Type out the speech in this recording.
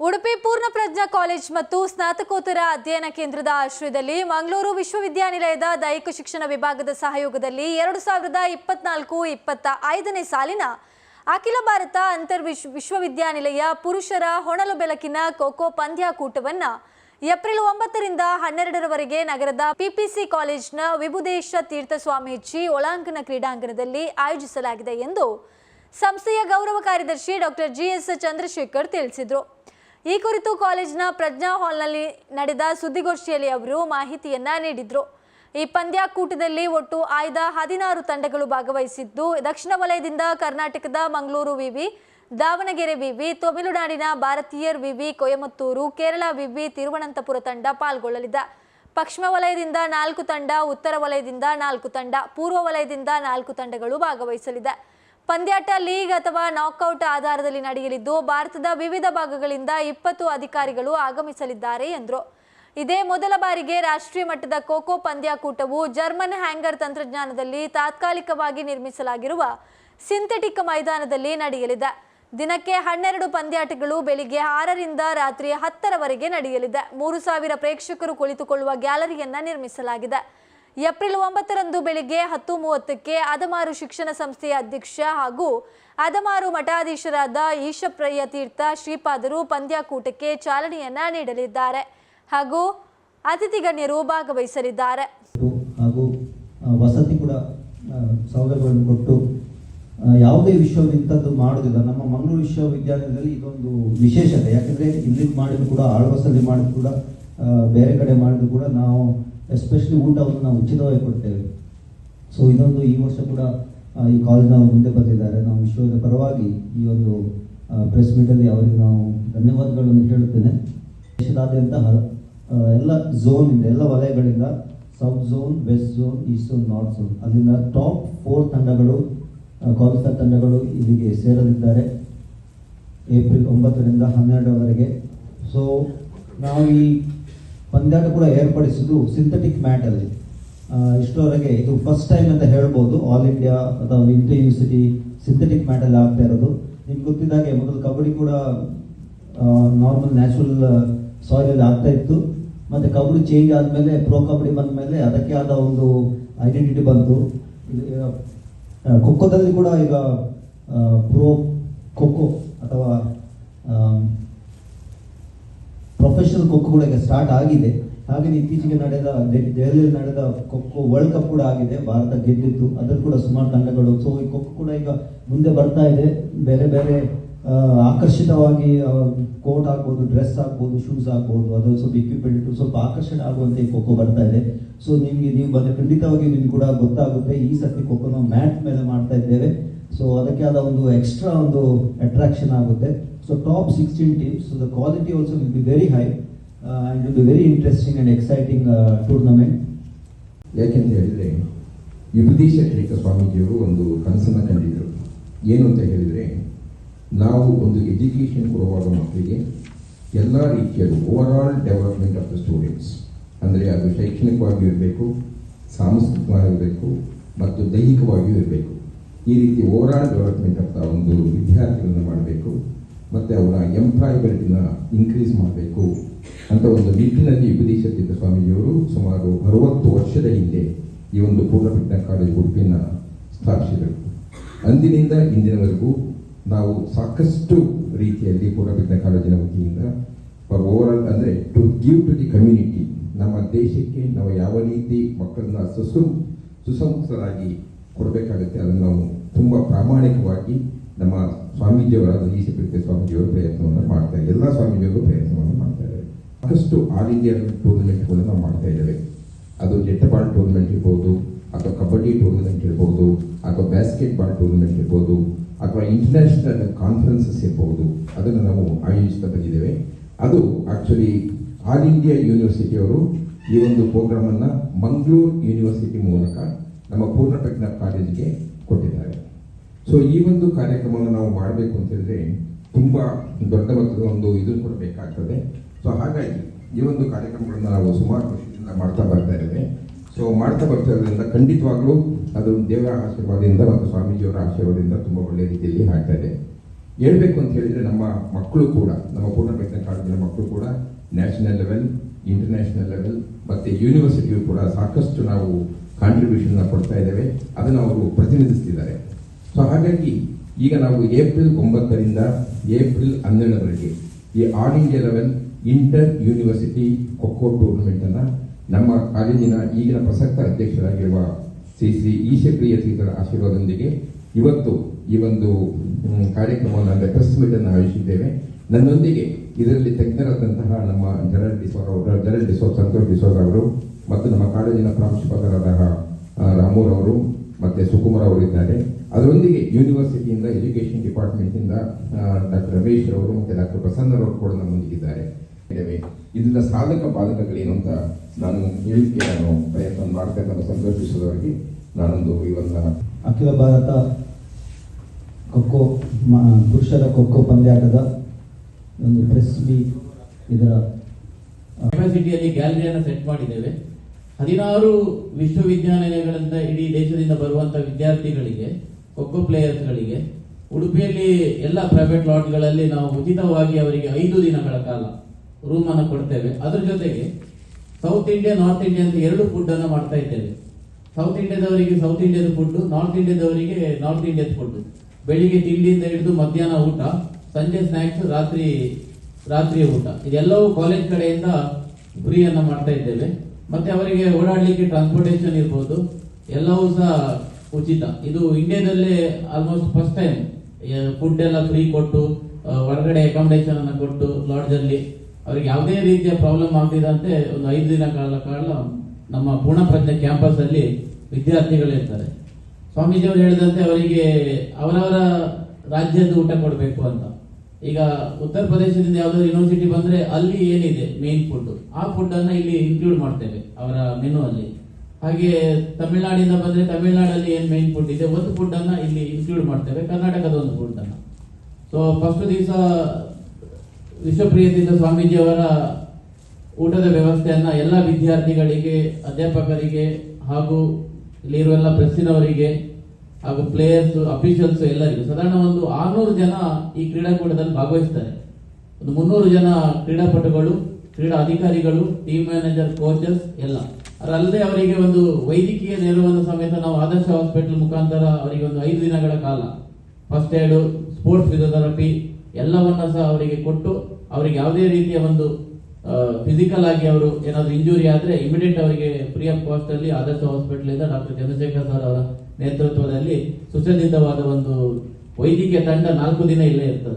ಉಡುಪಿ ಪೂರ್ಣ ಪ್ರಜ್ಞಾ ಕಾಲೇಜ್ ಮತ್ತು ಸ್ನಾತಕೋತ್ತರ ಅಧ್ಯಯನ ಕೇಂದ್ರದ ಆಶ್ರಯದಲ್ಲಿ ಮಂಗಳೂರು ವಿಶ್ವವಿದ್ಯಾನಿಲಯದ ದೈಹಿಕ ಶಿಕ್ಷಣ ವಿಭಾಗದ ಸಹಯೋಗದಲ್ಲಿ ಎರಡು ಸಾವಿರದ ಇಪ್ಪತ್ನಾಲ್ಕು ಇಪ್ಪತ್ತ ಐದನೇ ಸಾಲಿನ ಅಖಿಲ ಭಾರತ ಅಂತರ್ ವಿಶ್ವ ವಿಶ್ವವಿದ್ಯಾನಿಲಯ ಪುರುಷರ ಹೊಣಲು ಬೆಳಕಿನ ಖೋಖೋ ಪಂದ್ಯಾಕೂಟವನ್ನು ಏಪ್ರಿಲ್ ಒಂಬತ್ತರಿಂದ ಹನ್ನೆರಡರವರೆಗೆ ನಗರದ ಪಿಪಿಸಿ ಕಾಲೇಜ್ನ ವಿಭುದೇಶ ತೀರ್ಥ ಸ್ವಾಮೀಜಿ ಒಳಾಂಗಣ ಕ್ರೀಡಾಂಗಣದಲ್ಲಿ ಆಯೋಜಿಸಲಾಗಿದೆ ಎಂದು ಸಂಸ್ಥೆಯ ಗೌರವ ಕಾರ್ಯದರ್ಶಿ ಡಾಕ್ಟರ್ ಜಿಎಸ್ ಚಂದ್ರಶೇಖರ್ ತಿಳಿಸಿದರು. ಈ ಕುರಿತು ಕಾಲೇಜಿನ ಪ್ರಜ್ಞಾ ಹಾಲ್ನಲ್ಲಿ ನಡೆದ ಸುದ್ದಿಗೋಷ್ಠಿಯಲ್ಲಿ ಅವರು ಮಾಹಿತಿಯನ್ನ ನೀಡಿದರು. ಈ ಪಂದ್ಯಾಕೂಟದಲ್ಲಿ ಒಟ್ಟು ಆಯ್ದ ಹದಿನಾರು ತಂಡಗಳು ಭಾಗವಹಿಸಿದ್ದು, ದಕ್ಷಿಣ ವಲಯದಿಂದ ಕರ್ನಾಟಕದ ಮಂಗಳೂರು ವಿವಿ, ದಾವಣಗೆರೆ ವಿವಿ, ತಮಿಳುನಾಡಿನ ಭಾರತೀಯರ್ ವಿವಿ, ಕೊಯಮತ್ತೂರು, ಕೇರಳ ವಿವಿ, ತಿರುವನಂತಪುರ ತಂಡ ಪಾಲ್ಗೊಳ್ಳಲಿದೆ. ಪಶ್ಚಿಮ ವಲಯದಿಂದ ನಾಲ್ಕು ತಂಡ, ಉತ್ತರ ವಲಯದಿಂದ ನಾಲ್ಕು ತಂಡ, ಪೂರ್ವ ವಲಯದಿಂದ ನಾಲ್ಕು ತಂಡಗಳು ಭಾಗವಹಿಸಲಿದೆ. ಪಂದ್ಯಾಟ ಲೀಗ್ ಅಥವಾ ನಾಕ್ಔಟ್ ಆಧಾರದಲ್ಲಿ ನಡೆಯಲಿದ್ದು, ಭಾರತದ ವಿವಿಧ ಭಾಗಗಳಿಂದ ಇಪ್ಪತ್ತು ಅಧಿಕಾರಿಗಳು ಆಗಮಿಸಲಿದ್ದಾರೆ ಎಂದರು. ಇದೇ ಮೊದಲ ಬಾರಿಗೆ ರಾಷ್ಟ್ರೀಯ ಮಟ್ಟದ ಖೋಖೋ ಪಂದ್ಯಾಕೂಟವು ಜರ್ಮನ್ ಹ್ಯಾಂಗರ್ ತಂತ್ರಜ್ಞಾನದಲ್ಲಿ ತಾತ್ಕಾಲಿಕವಾಗಿ ನಿರ್ಮಿಸಲಾಗಿರುವ ಸಿಂಥೆಟಿಕ್ ಮೈದಾನದಲ್ಲಿ ನಡೆಯಲಿದೆ. ದಿನಕ್ಕೆ ಹನ್ನೆರಡು ಪಂದ್ಯಾಟಗಳು ಬೆಳಿಗ್ಗೆ ಆರರಿಂದ ರಾತ್ರಿ ಹತ್ತರವರೆಗೆ ನಡೆಯಲಿದೆ. ಮೂರು ಸಾವಿರ ಪ್ರೇಕ್ಷಕರು ಕುಳಿತುಕೊಳ್ಳುವ ಗ್ಯಾಲರಿಯನ್ನ ನಿರ್ಮಿಸಲಾಗಿದೆ. ಏಪ್ರಿಲ್ ಒಂಬತ್ತರಂದು ಬೆಳಿಗ್ಗೆ ಹತ್ತು ಮೂವತ್ತಕ್ಕೆ ಅದಮಾರು ಶಿಕ್ಷಣ ಸಂಸ್ಥೆಯ ಅಧ್ಯಕ್ಷ ಹಾಗೂ ಅದಮಾರು ಮಠಾಧೀಶರಾದ ಈಶಪ್ರಯ್ಯ ತೀರ್ಥ ಶ್ರೀಪಾದರು ಪಂದ್ಯಾಕೂಟಕ್ಕೆ ಚಾಲನೆಯನ್ನ ನೀಡಲಿದ್ದಾರೆ ಹಾಗೂ ಅತಿಥಿ ಗಣ್ಯರು ಭಾಗವಹಿಸಲಿದ್ದಾರೆ. ಹಾಗೂ ವಸತಿ ಕೂಡ ಸೌಲಭ್ಯಗಳನ್ನು ಕೊಟ್ಟು ಯಾವುದೇ ವಿಶ್ವವಿದ್ಯಾಲಯ ಇಂಥದ್ದು ನಮ್ಮ ಮಂಗಳೂರು ವಿಶ್ವವಿದ್ಯಾಲಯದಲ್ಲಿ ಇದೊಂದು ವಿಶೇಷತೆ. ಯಾಕಂದ್ರೆ ಇಲ್ಲಿ ಮಾಡಿದ್ರು ಕೂಡ, ಆಳ್ವಾಸಲ್ಲಿ ಮಾಡಿದ್ರು ಕೂಡ ಬೇರೆ ಕಡೆ ಮಾಡಿದ್ರು ಕೂಡ ನಾವು ಎಸ್ಪೆಷಲಿ ಊಟವನ್ನು ನಾವು ಉಚಿತವಾಗಿ ಕೊಡ್ತೇವೆ. ಸೊ ಇದೊಂದು ಈ ವರ್ಷ ಕೂಡ ಈ ಕಾಲೇಜ್ನವರು ಮುಂದೆ ಬಂದಿದ್ದಾರೆ ನಾವು ವಿಶ್ವದ ಪರವಾಗಿ ಈ ಒಂದು ಪ್ರೆಸ್ ಮೀಟಲ್ಲಿ ಅವರಿಗೆ ನಾವು ಧನ್ಯವಾದಗಳನ್ನು ಹೇಳುತ್ತೇನೆ. ದೇಶದಾದ್ಯಂತ ಎಲ್ಲ ಝೋನ್ ಝೋನಿಂದ ಎಲ್ಲ ವಲಯಗಳಿಂದ south zone west zone east zone north zone ಅಲ್ಲಿಂದ ಟಾಪ್ ಫೋರ್ ತಂಡಗಳು ಕ್ವಾಲಿಫೈರ್ ತಂಡಗಳು ಇಲ್ಲಿಗೆ ಸೇರಲಿದ್ದಾರೆ. ಏಪ್ರಿಲ್ ಒಂಬತ್ತರಿಂದ ಹನ್ನೆರಡರವರೆಗೆ. ಸೊ ನಾವು ಈ ಪಂದ್ಯಾಟ ಕೂಡ ಏರ್ಪಡಿಸಿದ್ದು ಸಿಂಥೆಟಿಕ್ ಮ್ಯಾಟಲ್ಲಿ ಇಷ್ಟರವರೆಗೆ ಇದು ಫಸ್ಟ್ ಟೈಮ್ ಅಂತ ಹೇಳ್ಬೋದು. ಆಲ್ ಇಂಡಿಯಾ ಅಥವಾ ಇಂಟರ್ ಯೂನಿವರ್ಸಿಟಿ ಸಿಂಥೆಟಿಕ್ ಮ್ಯಾಟಲ್ಲಿ ಆಗ್ತಾ ಇರೋದು. ನಿಮ್ಗೆ ಗೊತ್ತಿದ್ದಾಗೆ ಮೊದಲು ಕಬಡ್ಡಿ ಕೂಡ ನಾರ್ಮಲ್ ನ್ಯಾಚುರಲ್ ಸಾಯಿಲಲ್ಲಿ ಆಗ್ತಾ ಇತ್ತು. ಮತ್ತೆ ಕಬಡ್ಡಿ ಚೇಂಜ್ ಆದಮೇಲೆ ಪ್ರೋ ಕಬಡ್ಡಿ ಬಂದ ಮೇಲೆ ಅದಕ್ಕೆ ಆದ ಒಂದು ಐಡೆಂಟಿಟಿ ಬಂತು. ಖೋಖೋದಲ್ಲಿ ಕೂಡ ಈಗ ಪ್ರೋ ಖೋಖೋ ಅಥವಾ ಪ್ರೊಫೆಷನಲ್ ಈಗ ಸ್ಟಾರ್ಟ್ ಆಗಿದೆ. ಹಾಗೆ ಇತ್ತೀಚೆಗೆ ನಡೆದ ದೆಹಲಿಯಲ್ಲಿ ನಡೆದ ಖೋಖೋ ವರ್ಲ್ಡ್ ಕಪ್ ಕೂಡ ಆಗಿದೆ. ಭಾರತ ಗೆದ್ದಿತ್ತು ಅದ್ರಲ್ಲಿ ಕೂಡ ಸುಮಾರು ತಂಡಗಳು. ಸೊ ಈ ಖೋಖೋ ಕೂಡ ಈಗ ಮುಂದೆ ಬರ್ತಾ ಇದೆ. ಬೇರೆ ಬೇರೆ ಆಕರ್ಷಿತವಾಗಿ ಕೋಟ್ ಹಾಕ್ಬೋದು ಡ್ರೆಸ್ ಹಾಕ್ಬೋದು ಶೂಸ್ ಹಾಕ್ಬೋದು. ಅದು ಸ್ವಲ್ಪ ಇಕ್ವಿಪ್ಮೆಂಟ್ ಸ್ವಲ್ಪ ಆಕರ್ಷಣೆ ಆಗುವಂತೆ ಈ ಖೋಖೋ ಬರ್ತಾ ಇದೆ. ಸೊ ನಿಮಗೆ, ನೀವು ಬಂದ್ರೆ ಖಂಡಿತವಾಗಿ ನಿಮ್ಗೆ ಕೂಡ ಗೊತ್ತಾಗುತ್ತೆ. ಈ ಸರ್ತಿ ಖೋಖೋ ನಾವು ಮ್ಯಾಟ್ ಮೇಲೆ ಮಾಡ್ತಾ ಇದ್ದೇವೆ. ಸೊ ಅದಕ್ಕೆ ಆದ ಒಂದು ಎಕ್ಸ್ಟ್ರಾ ಒಂದು ಅಟ್ರಾಕ್ಷನ್ ಆಗುತ್ತೆ. So top sixteen teams so the quality also will be very high and will be very interesting and exciting tournament ಯಾಕೆಂತ ಹೇಳಿದ್ರೆ ವಿಭೂದೀಶ ತೀರ್ಥ ಸ್ವಾಮೀಜಿಯವರು ಒಂದು ಕನಸನ್ನು ಕಂಡಿದ್ರು ಏನು ಅಂತ ಹೇಳಿದರೆ, ನಾವು ಒಂದು ಎಜುಕೇಷನ್ ಕೊಡುವಾಗ ಮಕ್ಕಳಿಗೆ ಎಲ್ಲ ರೀತಿಯ overall development of the students ಅಂದರೆ ಅದು ಶೈಕ್ಷಣಿಕವಾಗಿಯೂ ಇರಬೇಕು ಸಾಂಸ್ಕೃತಿಕವಾಗಿರಬೇಕು ಮತ್ತು ದೈಹಿಕವಾಗಿಯೂ ಇರಬೇಕು. ಈ ರೀತಿ ಓವರ್ ಆಲ್ ಡೆವಲಪ್ಮೆಂಟ್ ಆಫ್ ಒಂದು ವಿದ್ಯಾರ್ಥಿಗಳನ್ನು ಮಾಡಬೇಕು. ಮತ್ತು ಅವರ ಎಂಪ್ಲಾಯಬಿಲಿಟಿನ ಇನ್ಕ್ರೀಸ್ ಮಾಡಬೇಕು ಅಂತ ಒಂದು ನಿಟ್ಟಿನಲ್ಲಿ ತೀರ್ಥ ಸ್ವಾಮೀಜಿಯವರು ಸುಮಾರು ಅರವತ್ತು ವರ್ಷದ ಹಿಂದೆ ಈ ಒಂದು ಪೂರ್ಣಪಿಟ್ಟ ಕಾಲೇಜ್ ಉಡುಪಿನ ಸ್ಥಾಪಿಸಿದರು. ಅಂದಿನಿಂದ ಇಂದಿನವರೆಗೂ ನಾವು ಸಾಕಷ್ಟು ರೀತಿಯಲ್ಲಿ ಪೂರ್ಣಪಿಟ್ಟ ಕಾಲೇಜಿನ ವತಿಯಿಂದ ಫಾರ್ ಓವರ್ ಆಲ್ ಅಂದರೆ to give to the community ನಮ್ಮ ದೇಶಕ್ಕೆ ನಾವು ಯಾವ ರೀತಿ ಮಕ್ಕಳನ್ನ ಸುಸು ಸುಸಂಸ್ಕರಾಗಿ ಕೊಡಬೇಕಾಗುತ್ತೆ ಅದನ್ನು ನಾವು ತುಂಬ ಪ್ರಾಮಾಣಿಕವಾಗಿ ನಮ್ಮ ಸ್ವಾಮೀಜಿಯವರಾದ ಈ ಪ್ರೀತಿ ಸ್ವಾಮೀಜಿಯವರು ಪ್ರಯತ್ನವನ್ನು ಮಾಡ್ತಾ ಇದ್ದಾರೆ. ಎಲ್ಲ ಸ್ವಾಮೀಜಿಯವರು ಪ್ರಯತ್ನವನ್ನು ಮಾಡ್ತಾ ಇದ್ದಾರೆ. ಸಾಕಷ್ಟು ಆಲ್ ಇಂಡಿಯಾ ಟೂರ್ನಮೆಂಟ್ಗಳನ್ನು ನಾವು ಮಾಡ್ತಾ ಇದ್ದೇವೆ. ಅದು ನೆಟ್ಬಾಲ್ ಟೂರ್ನಮೆಂಟ್ ಇರ್ಬೋದು, ಅಥವಾ ಕಬಡ್ಡಿ ಟೂರ್ನಮೆಂಟ್ ಇರ್ಬೋದು, ಅಥವಾ ಬ್ಯಾಸ್ಕೆಟ್ ಬಾಲ್ ಟೂರ್ನಮೆಂಟ್ ಇರ್ಬೋದು, ಅಥವಾ ಇಂಟರ್ನ್ಯಾಷನಲ್ ಕಾನ್ಫರೆನ್ಸಸ್ ಇರ್ಬೋದು. ಅದನ್ನು ನಾವು ಆಯೋಜಿಸ್ತಾ ಬಂದಿದ್ದೇವೆ. ಅದು ಆಕ್ಚುಲಿ ಆಲ್ ಇಂಡಿಯಾ ಯೂನಿವರ್ಸಿಟಿಯವರು ಈ ಒಂದು ಪ್ರೋಗ್ರಾಮನ್ನು ಮಂಗಳೂರು ಯೂನಿವರ್ಸಿಟಿ ಮೂಲಕ ನಮ್ಮ ಪೂರ್ಣ ಪ್ರಜ್ಞಾ ಕಾಲೇಜಿಗೆ ಕೊಟ್ಟಿದ್ದಾರೆ. ಸೊ ಈ ಒಂದು ಕಾರ್ಯಕ್ರಮವನ್ನು ನಾವು ಮಾಡಬೇಕು ಅಂತ ಹೇಳಿದ್ರೆ ತುಂಬಾ ದೊಡ್ಡ ಮಟ್ಟದ ಒಂದು ಇದು ಕೊಡಬೇಕಾಗ್ತದೆ ಸೊ ಹಾಗಾಗಿ ಈ ಒಂದು ಕಾರ್ಯಕ್ರಮಗಳನ್ನು ನಾವು ಸುಮಾರು ವರ್ಷದಿಂದ ಮಾಡ್ತಾ ಬರ್ತಾ ಇದ್ದೇವೆ. ಸೊ ಮಾಡ್ತಾ ಬರ್ತಾ ಇರೋದ್ರಿಂದ ಖಂಡಿತವಾಗ್ಲೂ ಅದು ದೇವರ ಆಶೀರ್ವಾದದಿಂದ ಮತ್ತು ಸ್ವಾಮೀಜಿಯವರ ಆಶೀರ್ವಾದದಿಂದ ತುಂಬ ಒಳ್ಳೆ ರೀತಿಯಲ್ಲಿ ಆಗ್ತಾ ಇದೆ. ಹೇಳಬೇಕು ಅಂತ ಹೇಳಿದ್ರೆ ನಮ್ಮ ಮಕ್ಕಳು ಕೂಡ, ನಮ್ಮ ಪೂರ್ಣ ಕಾಲದಲ್ಲಿ ಮಕ್ಕಳು ಕೂಡ ನ್ಯಾಷನಲ್ ಲೆವೆಲ್, ಇಂಟರ್ನ್ಯಾಷನಲ್ ಲೆವೆಲ್ ಮತ್ತು ಯೂನಿವರ್ಸಿಟಿಯು ಕೂಡ ಸಾಕಷ್ಟು ನಾವು ಕಾಂಟ್ರಿಬ್ಯೂಷನ್ ಕೊಡ್ತಾ ಇದ್ದೇವೆ. ಅದನ್ನು ಅವರು ಪ್ರತಿನಿಧಿಸ್ತಿದ್ದಾರೆ. ಸೊ ಹಾಗಾಗಿ ಈಗ ನಾವು ಏಪ್ರಿಲ್ ಒಂಬತ್ತರಿಂದ ಏಪ್ರಿಲ್ ಹನ್ನೆರಡರವರೆಗೆ ಈ all India level inter university kho kho tournament ಅನ್ನ ನಮ್ಮ ಕಾಲೇಜಿನ ಈಗಿನ ಪ್ರಸಕ್ತ ಅಧ್ಯಕ್ಷರಾಗಿರುವ ಶ್ರೀ ಶ್ರೀ ಈಶಪ್ರಿಯ ಸೀತರ ಆಶೀರ್ವಾದದೊಂದಿಗೆ ಇವತ್ತು ಈ ಒಂದು ಕಾರ್ಯಕ್ರಮವನ್ನು ಪ್ರೆಸ್ ಮೀಟ್ ಅನ್ನು ಆಯೋಜಿಸಿದ್ದೇವೆ. ನನ್ನೊಂದಿಗೆ ಇದರಲ್ಲಿ ತಜ್ಞರಾದಂತಹ ನಮ್ಮ ಜನರಲ್ ಡಿಸೋರ್ ಅವರು ಜನರಲ್ ಡಿಸೋರ್ ಸಂತೋಷ್ ಅವರು ಮತ್ತು ನಮ್ಮ ಕಾಲೇಜಿನ ಪ್ರಾಂಶುಪಾಲರಾದ ರಾಮೂರ್ ಅವರು ಮತ್ತೆ ಸುಕುಮಾರ್ ಅವರಿದ್ದಾರೆ. ಅದರೊಂದಿಗೆ ಯೂನಿವರ್ಸಿಟಿಯಿಂದ ಎಜುಕೇಶನ್ ಡಿಪಾರ್ಟ್ಮೆಂಟ್ ಇಂದ ಡಾಕ್ಟರ್ ರಮೇಶ್ ಅವರು ಮತ್ತೆ ಡಾಕ್ಟರ್ ಪ್ರಸನ್ನ ಅವರು ಕೂಡ ನಮ್ಮೊಂದಿಗಿದ್ದಾರೆ. ಇದರ ಇದರಿಂದ ಸಾಧಕ ಬಾಧಕಗಳೇನು ಅಂತ ನಾನು ಹೇಳಿಕೆ ನಾನು ಪ್ರಯತ್ನ ಮಾಡ್ತಕ್ಕಂಥ ಸಂತೋಷಿಸೋದವರಿಗೆ ನಾನೊಂದು ಇವನ್ನ ಅಖಿಲ ಭಾರತ ಖೋಖೋ ಮ- ಪುರುಷರ ಖೋಖೋ ಪಂದ್ಯಾಟದ ಒಂದು ಪ್ರೆಸ್ ಬಿ ಇದರ ಯೂನಿವರ್ಸಿಟಿಯಲ್ಲಿ ಗ್ಯಾಲರಿಯನ್ನು ಸೆಟ್ ಮಾಡಿದ್ದೇವೆ. ಹದಿನಾರು ವಿಶ್ವವಿದ್ಯಾನಿಲಯಗಳಿಂದ ಇಡೀ ದೇಶದಿಂದ ಬರುವಂತಹ ವಿದ್ಯಾರ್ಥಿಗಳಿಗೆ, ಖೋಖೋ ಪ್ಲೇಯರ್ಸ್ಗಳಿಗೆ, ಉಡುಪಿಯಲ್ಲಿ ಎಲ್ಲ ಪ್ರೈವೇಟ್ ಲಾಟ್ಗಳಲ್ಲಿ ನಾವು ಉಚಿತವಾಗಿ ಅವರಿಗೆ ಐದು ದಿನಗಳ ಕಾಲ ರೂಮ್ ಅನ್ನು ಕೊಡ್ತೇವೆ. ಅದರ ಜೊತೆಗೆ ಸೌತ್ ಇಂಡಿಯಾ ನಾರ್ತ್ ಇಂಡಿಯಾ ಅಂತ ಎರಡು ಫುಡ್ ಅನ್ನು ಮಾಡ್ತಾ ಇದ್ದೇವೆ. ಸೌತ್ ಇಂಡಿಯಾದವರಿಗೆ ಸೌತ್ ಇಂಡಿಯಾದ ಫುಡ್ ನಾರ್ತ್ ಇಂಡಿಯಾದವರಿಗೆ ನಾರ್ತ್ ಇಂಡಿಯಾದ ಫುಡ್ ಬೆಳಿಗ್ಗೆ ತಿಂಡಿಯಿಂದ ಹಿಡಿದು ಮಧ್ಯಾಹ್ನ ಊಟ, ಸಂಜೆ ಸ್ನಾಕ್ಸ್ ರಾತ್ರಿ, ರಾತ್ರಿಯ ಊಟ. ಇದೆಲ್ಲವೂ ಕಾಲೇಜ್ ಕಡೆಯಿಂದ ಫ್ರೀ ಅನ್ನು ಮಾಡ್ತಾ ಇದ್ದೇವೆ. ಮತ್ತೆ ಅವರಿಗೆ ಓಡಾಡಲಿಕ್ಕೆ ಟ್ರಾನ್ಸ್ಪೋರ್ಟೇಷನ್ ಇರ್ಬೋದು. ಎಲ್ಲವೂ ಸಹ ಉಚಿತ. ಇದು ಇಂಡಿಯಾದಲ್ಲೇ ಆಲ್ಮೋಸ್ಟ್ ಫಸ್ಟ್ ಟೈಮ್ ಫುಡ್ ಎಲ್ಲ ಫ್ರೀ ಕೊಟ್ಟು ಹೊರಗಡೆ ಅಕಾಮಿಡೇಷನ್ ಅನ್ನ ಕೊಟ್ಟು ಲಾಡ್ಜ್ ಅಲ್ಲಿ. ಅವರಿಗೆ ಯಾವುದೇ ರೀತಿಯ ಪ್ರಾಬ್ಲಮ್ ಆಗ್ತಿದಂತೆ ಒಂದು ಐದು ದಿನ ಕಾಲ ಕಾಲ ನಮ್ಮ ಪೂರ್ಣಪ್ರಜ್ಞೆ ಕ್ಯಾಂಪಸ್ ಅಲ್ಲಿ ವಿದ್ಯಾರ್ಥಿಗಳಿರ್ತಾರೆ ಸ್ವಾಮೀಜಿ ಅವರು ಹೇಳಿದಂತೆ ಅವರಿಗೆ ಅವರವರ ರಾಜ್ಯದ ಊಟ ಕೊಡಬೇಕು ಅಂತ. ಈಗ ಉತ್ತರ ಪ್ರದೇಶದಿಂದ ಯಾವ್ದಾದ್ರು ಯೂನಿವರ್ಸಿಟಿ ಬಂದ್ರೆ ಅಲ್ಲಿ ಏನಿದೆ? ಮೇನ್ ಫುಡ್ ಆ ಫುಡ್ ಅನ್ನ ಇಲ್ಲಿ ಇನ್ಕ್ಲೂಡ್ ಮಾಡ್ತೇವೆ ಅವರ ಮೆನು ಅಲ್ಲಿ. ಹಾಗೆ ತಮಿಳುನಾಡಿಂದ ಬಂದ್ರೆ ತಮಿಳುನಾಡಲ್ಲಿ ಏನ್ ಮೇನ್ ಫುಡ್ ಇದೆ? ಒಂದು ಫುಡ್ ಅನ್ನ ಇಲ್ಲಿ ಇನ್ಕ್ಲೂಡ್ ಮಾಡ್ತೇವೆ. ಕರ್ನಾಟಕದ ಒಂದು ಫುಡ್ ಅನ್ನ. ಸೊ ಫಸ್ಟ್ ದಿವಸ ವಿಶ್ವಪ್ರಿಯತೀರ್ಥ ಸ್ವಾಮೀಜಿ ಅವರ ಊಟದ ವ್ಯವಸ್ಥೆಯನ್ನ ಎಲ್ಲ ವಿದ್ಯಾರ್ಥಿಗಳಿಗೆ, ಅಧ್ಯಾಪಕರಿಗೆ ಹಾಗೂ ಇಲ್ಲಿರುವ ಎಲ್ಲ ಪ್ರೆಸ್ಸಿನವರಿಗೆ ಹಾಗೂ ಪ್ಲೇಯರ್ಸ್ ಅಫಿಷಿಯಲ್ಸ್ ಎಲ್ಲರಿಗೂ. ಸಾಧಾರಣ ಒಂದು ಆರ್ನೂರು ಜನ ಈ ಕ್ರೀಡಾಕೂಟದಲ್ಲಿ ಭಾಗವಹಿಸ್ತಾರೆ. ಒಂದು ಮುನ್ನೂರು ಜನ ಕ್ರೀಡಾಪಟುಗಳು, ಕ್ರೀಡಾ ಅಧಿಕಾರಿಗಳು ಟೀಮ್ ಮ್ಯಾನೇಜರ್ ಕೋಚಸ್ ಎಲ್ಲ. ಅದರಲ್ಲದೆ ಅವರಿಗೆ ಒಂದು ವೈದ್ಯಕೀಯ ನೆರವನ್ನು ಸಮೇತ ನಾವು ಆದರ್ಶ ಹಾಸ್ಪಿಟಲ್ ಮುಖಾಂತರ ಅವರಿಗೆ ಒಂದು ಐದು ದಿನಗಳ ಕಾಲ. ಫಸ್ಟ್ ಏಡು ಸ್ಪೋರ್ಟ್ಸ್ ಫಿಸಿಯೋಥೆರಪಿ ಎಲ್ಲವನ್ನ ಸಹ ಅವರಿಗೆ ಕೊಟ್ಟು ಅವರಿಗೆ ಯಾವುದೇ ರೀತಿಯ ಒಂದು ಫಿಸಿಕಲ್ ಆಗಿ ಅವರು ಏನಾದರೂ ಇಂಜುರಿ ಆದರೆ ಇಮಿಡಿಯೇಟ್ ಅವರಿಗೆ ಫ್ರೀ ಆಫ್ ಕಾಸ್ಟ್ ಅಲ್ಲಿ ಆದರ್ಶ ಹಾಸ್ಪಿಟಲ್ ಇಂದ ಡಾಕ್ಟರ್ ಚಂದ್ರಶೇಖರ್ ಸರ್ ಅವರ ನೇತೃತ್ವದಲ್ಲಿ ಸುಸಜ್ಜಿತವಾದ ಒಂದು ವೈದ್ಯಕೀಯ ತಂಡ ನಾಲ್ಕು ದಿನ ಇಲ್ಲೇ ಇರ್ತದೆ.